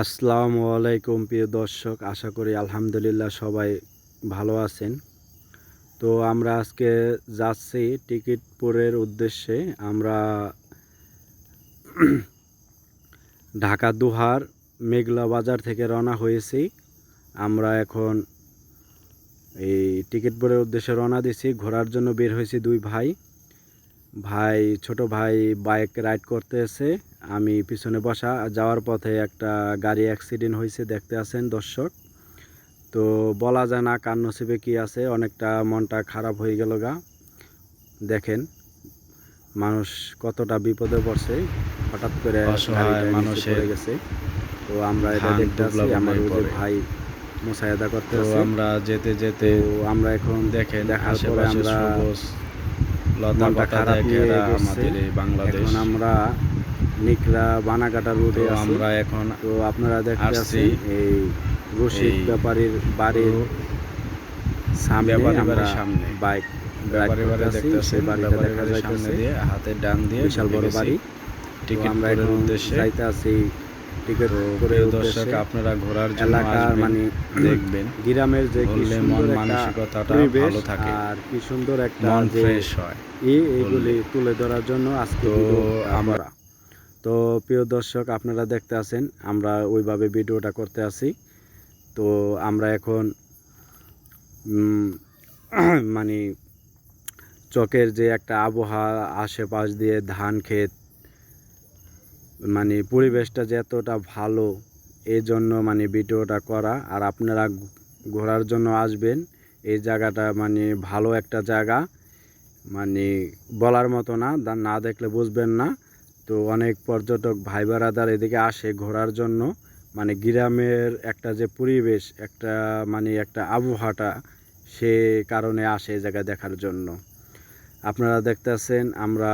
আসসালামু আলাইকুম, প্রিয় দর্শক। আশা করি আলহামদুলিল্লাহ সবাই ভালো আছেন। তো আমরা আজকে যাচ্ছি টিকিট টিকিটপুরের উদ্দেশ্যে। আমরা ঢাকা দুহার মেঘলা বাজার থেকে রওনা হয়েছি। আমরা এখন এই টিকিট টিকিটপুরের উদ্দেশ্যে রওনা দিছি ঘোরার জন্য বের হয়েছি দুই ভাই। ভাই ছোট ভাই বাইক রাইড করতে এসে আমি পিছনে বসা যাওয়ার পথে একটা গাড়ি অ্যাক্সিডেন্ট হয়েছে দেখতে আছেন দর্শক। তো বলা যায় না কার নসিবে কি আছে অনেকটা মনটা খারাপ হয়ে গেল গা। দেখেন মানুষ কতটা বিপদে পড়ছে হঠাৎ করে নিচে পড়ে গেছে। তো আমরা এটা দেখতে আছি আমার ভাই মুসাইদা করতে আমরা যেতে যেতে আমরা এখন দেখেন দেখার পরে আমরা লতা খারাপ ঘেরা গেছে। আমাদের বাংলাদেশ এখন আমরা নিকরা বানাকাটা রোডে আমরা এখন তো আপনারা দেখতে আসছি এই রশিদ ব্যাপারীর বাড়ির সামনে সামনে। বাইক হাতের ডান দিয়ে বিশাল বড় বাড়ি। তো আমরা উদ্দেশ্যে যাইতে আছি টিকিট করে প্রিয় দর্শক আপনারা ঘোরার জন্য এলাকার মানে দেখবেন। গ্রামের যে কি মন মানসিকতাটা ভালো থাকে। আর কি সুন্দর একটা মন ফ্রেশ হয় ই এইগুলি তুলে ধরার জন্য আজকে আমরা- তো প্রিয় দর্শক আপনারা দেখতে আছেন আমরা ওইভাবে ভিডিওটা করতে আছি। তো আমরা এখন উম, মানে চকের যে একটা আবহাওয়া আশেপাশ দিয়ে ধান ক্ষেত মানে পরিবেশটা যে এতটা ভালো এই জন্য মানে ভিডিওটা করা। আর আপনারা ঘোরার জন্য আসবেন, এই জায়গাটা মানে ভালো একটা জায়গা। মানে বলার মতো না না দেখলে বুঝবেন না। তো অনেক পর্যটক ভাই বেড়াদার এদিকে আসে ঘোরার জন্য। মানে গ্রামের একটা যে পরিবেশ, একটা মানে একটা আবহাওয়াটা সে কারণে আসে এই জায়গা দেখার জন্য। আপনারা দেখতেছেন, আমরা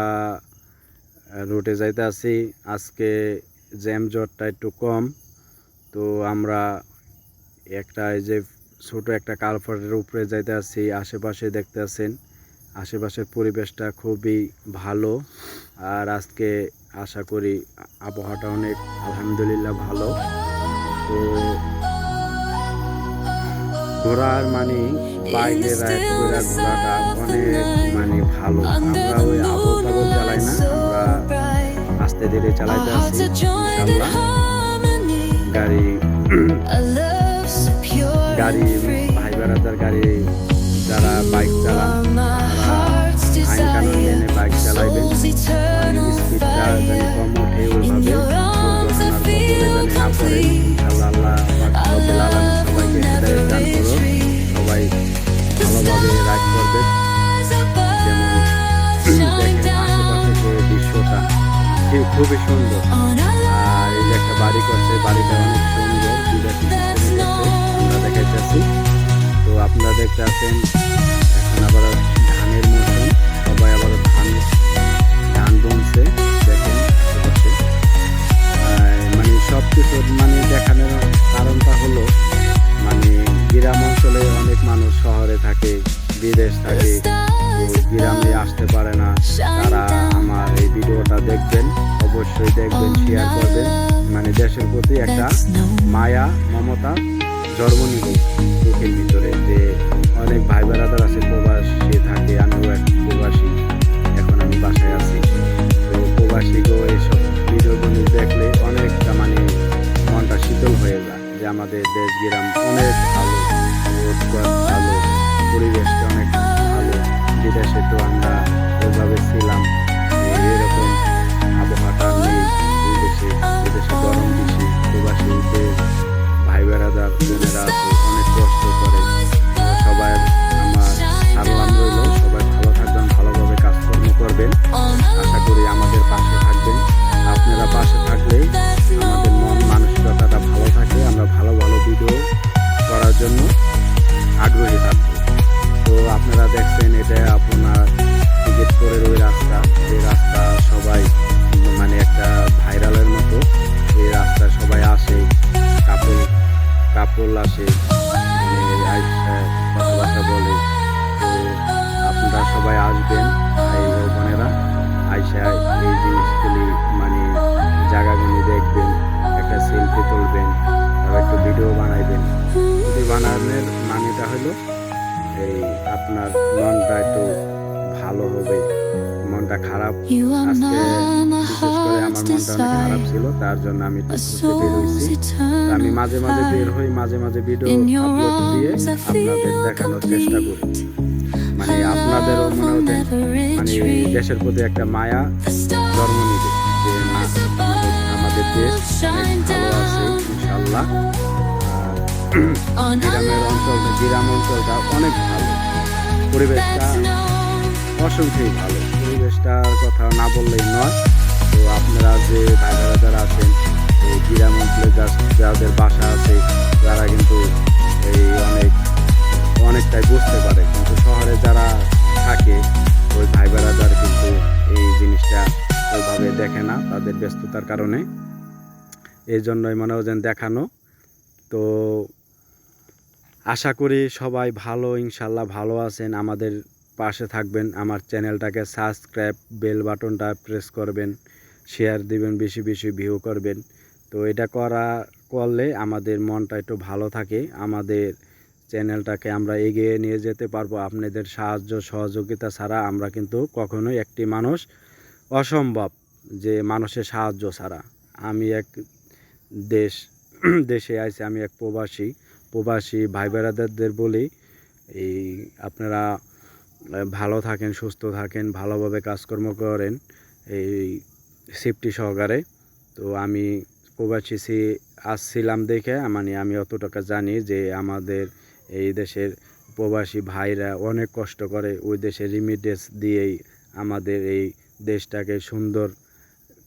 রুটে যাইতে আছি। আজকে জ্যাম জটটা একটু কম। তো আমরা একটা এই যে ছোট একটা কালভার্টের উপরে যাইতে আছি আশেপাশে দেখতে আছেন। আশেপাশের পরিবেশটা খুবই ভালো। আর আজকে আশা করি আবহাওয়াটা অনেক আলহামদুলিল্লাহ ভালো। তো ঘোরার মানে বাইরে রাইড করে ঘোরাটা অনেক মানে ভালো। আমরা ওই আবু তাবু চালাই না আমরা আস্তে ধীরে চালাইতে আছি। গাড়ি। গাড়ি ভাই বেড়াদার গাড়ি যারা বাইক চালান আইন কানুন মেনে বাইক চালাইবেন স্পিডটা যেন কম ওঠে ওইভাবে খুবই সুন্দর। আর এই যে একটা বাড়ি করছে, বাড়িটা অনেক সুন্দর আমরা দেখাইতেছি। তো আপনারা দেখতে আছেন, এখন আবার অবশ্যই দেখবেন শেয়ার করবেন। মানে দেশের প্রতি একটা মায়া মমতা জন্ম নিব বুকের ভিতরে। যে অনেক ভাই বেড়াদার আছে প্রবাসী থাকে আমিও এক প্রবাসী এখন আমি বাসায় আছি। তো প্রবাসী গো এইসব ভিডিওগুলি দেখলে অনেকটা মানে মনটা শীতল হয়ে যায় যে আমাদের দেশ গ্রাম অনেক ভালো রোজগার ভালো পরিবেশটা অনেক ভালো। বিদেশে তো আমরা ওইভাবে ছিলাম ভাই বেড়াদার দিতেন এই বোনেরা আইসা এই জিনিসগুলি মানে জায়গাগুলি দেখবেন একটা সেলফি তুলবেন আবার একটু ভিডিও বানাইবেন। ভিডিও বানানোর মানেটা হলো এই আপনার মনটা একটু ভালো হবে মনটা খারাপ। আমার খারাপ ছিল তার জন্য আমি আমি মাঝে মাঝে বের হই মাঝে মাঝে ভিডিও আপলোড দিয়ে আপনাদের দেখানোর চেষ্টা করি। Love মনে will হতে মানে. দেশের প্রতি একটা মায়া জন্ম নিবে যে না আমাদের- দেশ অনেক ভালো আছে ইনশাল্লাহ। গ্রামের অঞ্চলটা গ্রাম অঞ্চলটা অনেক ভালো। পরিবেশটা অসংখ্যই ভালো। পরিবেশটার কথা না বললেই নয়। তো আপনারা যে ভাইরা যারা আছেন এই গ্রাম অঞ্চলে যাদের বাসা আছে তারা কিন্তু এই অনেক অনেকটাই বুঝতে পারে। কিন্তু শহরে যারা থাকে, ওই ভাই বেড়াদার কিন্তু এই জিনিসটা ওইভাবে দেখে না তাদের ব্যস্ততার কারণে। এই জন্যই মনে হয় দেখানো। তো আশা করি সবাই ভালো, ইনশাল্লাহ ভালো আছেন। আমাদের পাশে থাকবেন, আমার চ্যানেলটাকে সাবস্ক্রাইব, বেল বাটনটা প্রেস করবেন, শেয়ার দিবেন, বেশি বেশি ভিউ করবেন। তো এটা করা, করলে আমাদের মনটা একটু ভালো থাকে, আমাদের চ্যানেলটাকে আমরা এগিয়ে নিয়ে যেতে পারব। আপনাদের সাহায্য সহযোগিতা ছাড়া আমরা কিন্তু কখনোই একটি মানুষ অসম্ভব যে মানুষের সাহায্য ছাড়া। আমি এক দেশ, দেশে আইছি, আমি এক প্রবাসী। প্রবাসী ভাই বেড়াদারদের বলি, এই আপনারা ভালো থাকেন, সুস্থ থাকেন, ভালোভাবে কাজকর্ম করেন এই সেফটি সহকারে। তো আমি প্রবাসী সি- আসছিলাম দেখে মানে আমি অত টাকা জানি যে আমাদের এই দেশের প্রবাসী ভাইরা অনেক কষ্ট করে ওই দেশের রিমিটেন্স দিয়েই আমাদের এই দেশটাকে সুন্দর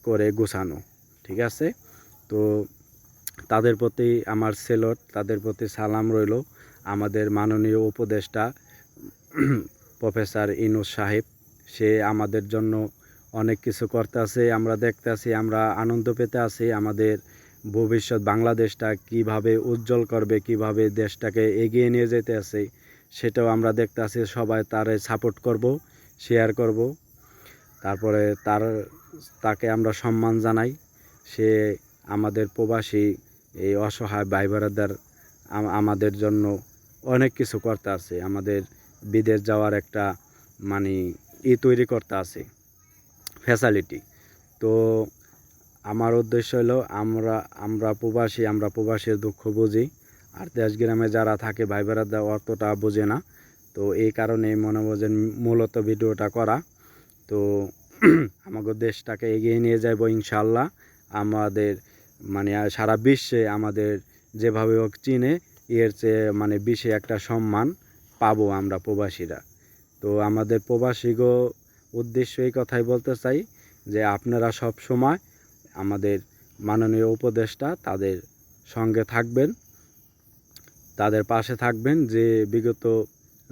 করে গোছানো, ঠিক আছে? তো তাদের প্রতি আমার সেলট, তাদের প্রতি সালাম রইল। আমাদের মাননীয় উপদেষ্টা প্রফেসর ইনুস সাহেব, সে আমাদের জন্য অনেক কিছু করতে আছে আমরা দেখতে আছি আমরা আনন্দ পেতে আছি, আমাদের ভবিষ্যৎ বাংলাদেশটা কীভাবে উজ্জ্বল করবে, কীভাবে দেশটাকে এগিয়ে নিয়ে যেতে আছে, সেটাও আমরা দেখতে আছি। সবাই তারে সাপোর্ট করব শেয়ার করব। তারপরে তার, তাকে আমরা সম্মান জানাই। সে আমাদের প্রবাসী, এই অসহায় ভাই আমাদের জন্য অনেক কিছু করতে আছে। আমাদের বিদেশ যাওয়ার একটা মানে ই তৈরি করতে আছে ফ্যাসালিটি তো আমার উদ্দেশ্য হলো আমরা আমরা প্রবাসী, আমরা প্রবাসীর দুঃখ বুঝি। আর দেশ গ্রামে যারা থাকে, ভাই বেড়াদা অতটা বোঝে না। তো এই কারণে মনে বোঝেন মূলত ভিডিওটা করা। তো আমাদের দেশটাকে এগিয়ে নিয়ে যাইব ইনশাল্লাহ আমাদের মানে সারা বিশ্বে আমাদের যেভাবে হোক চিনে, এর চেয়ে মানে বিশ্বে একটা সম্মান পাবো আমরা প্রবাসীরা। তো আমাদের প্রবাসীগো উদ্দেশ্য এই কথাই বলতে চাই যে আপনারা সব সময় আমাদের মাননীয় উপদেষ্টা তাদের সঙ্গে থাকবেন, তাদের পাশে থাকবেন যে বিগত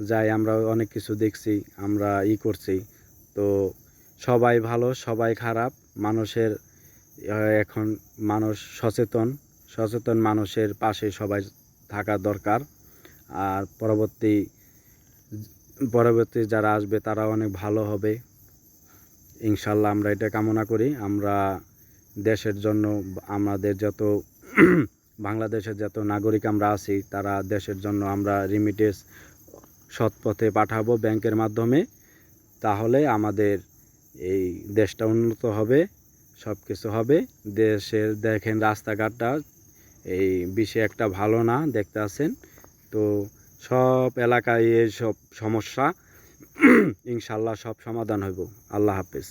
যাই আমরা অনেক কিছু দেখছি, আমরা ই করছি। তো সবাই ভালো, সবাই খারাপ, মানুষের এখন মানুষ সচেতন সচেতন মানুষের পাশে সবাই থাকা দরকার। আর পরবর্তী পরবর্তী যারা আসবে তারা অনেক ভালো হবে। ইনশাল্লাহ আমরা এটা কামনা করি, আমরা দেশের জন্য আমাদের যত বাংলাদেশের যত নাগরিক আমরা আছি, তারা দেশের জন্য আমরা রিমিটেন্স সৎ পথে পাঠাবো ব্যাংকের মাধ্যমে। তাহলে আমাদের এই দেশটা উন্নত হবে সব কিছু হবে। দেশের দেখেন রাস্তাঘাটটা এই বিশ্বে একটা ভালো না, দেখতে আছেন? তো সব এলাকায় এই সব সমস্যা, ইনশাল্লাহ সব সমাধান হইব। আল্লাহ হাফেজ।